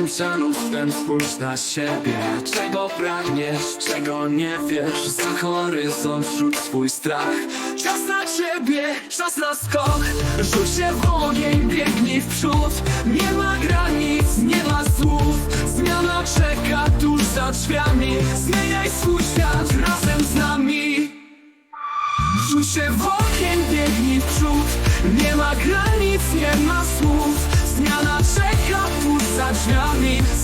nieskończoną ten spójrz na siebie. Czego pragniesz, czego nie wiesz? Za horyzont rzuć swój strach. Czas na ciebie, czas na skok. Rzuć się w ogień, biegnij w przód. Nie ma granic, nie ma słów. Zmiana czeka tuż za drzwiami. Zmieniaj swój świat razem z nami. Rzuć się w ogień, biegnij w przód. Nie ma granic, nie ma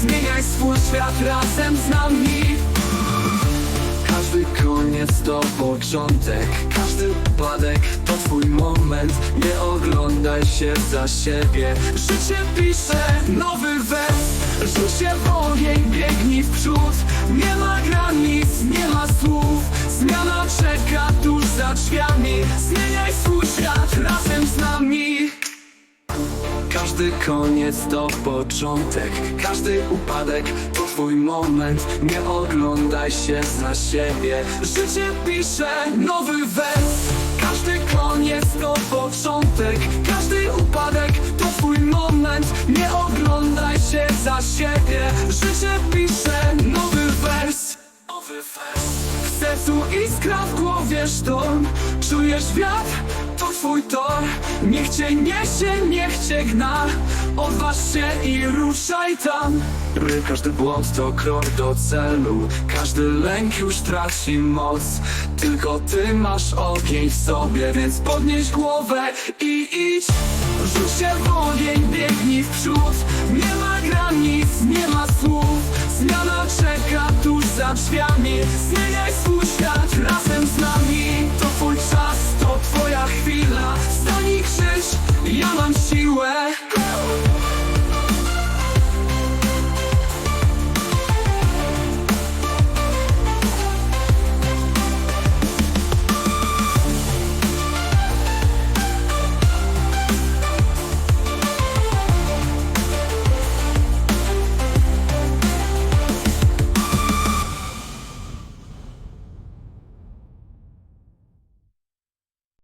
Zmieniaj swój świat razem z nami. Każdy koniec to początek Każdy upadek to twój moment. Nie oglądaj się za siebie. Życie pisze nowy wers. Rzuć się w ogień, biegnij w przód. Nie ma granic, nie ma słów. Zmiana czeka tuż za drzwiami każdy koniec to początek. Każdy upadek to twój moment. Nie oglądaj się za siebie. Życie pisze nowy wers. Każdy koniec to początek. Każdy upadek to twój moment. Nie oglądaj się za siebie. Życie pisze nowy wers. Nowy wers. W sercu iskra w głowie sztorm Czujesz wiatr? Twój tor. Niech cię niesie, niech cię gna. Odważ się i ruszaj tam. By każdy błąd to krok do celu. Każdy lęk już traci moc. Tylko ty masz ogień w sobie Więc podnieś głowę i idź. Rzuć się w ogień, biegnij w przód. Nie ma granic, nie ma słów. Zmiana czeka tuż za drzwiami. Zmieniaj swój świat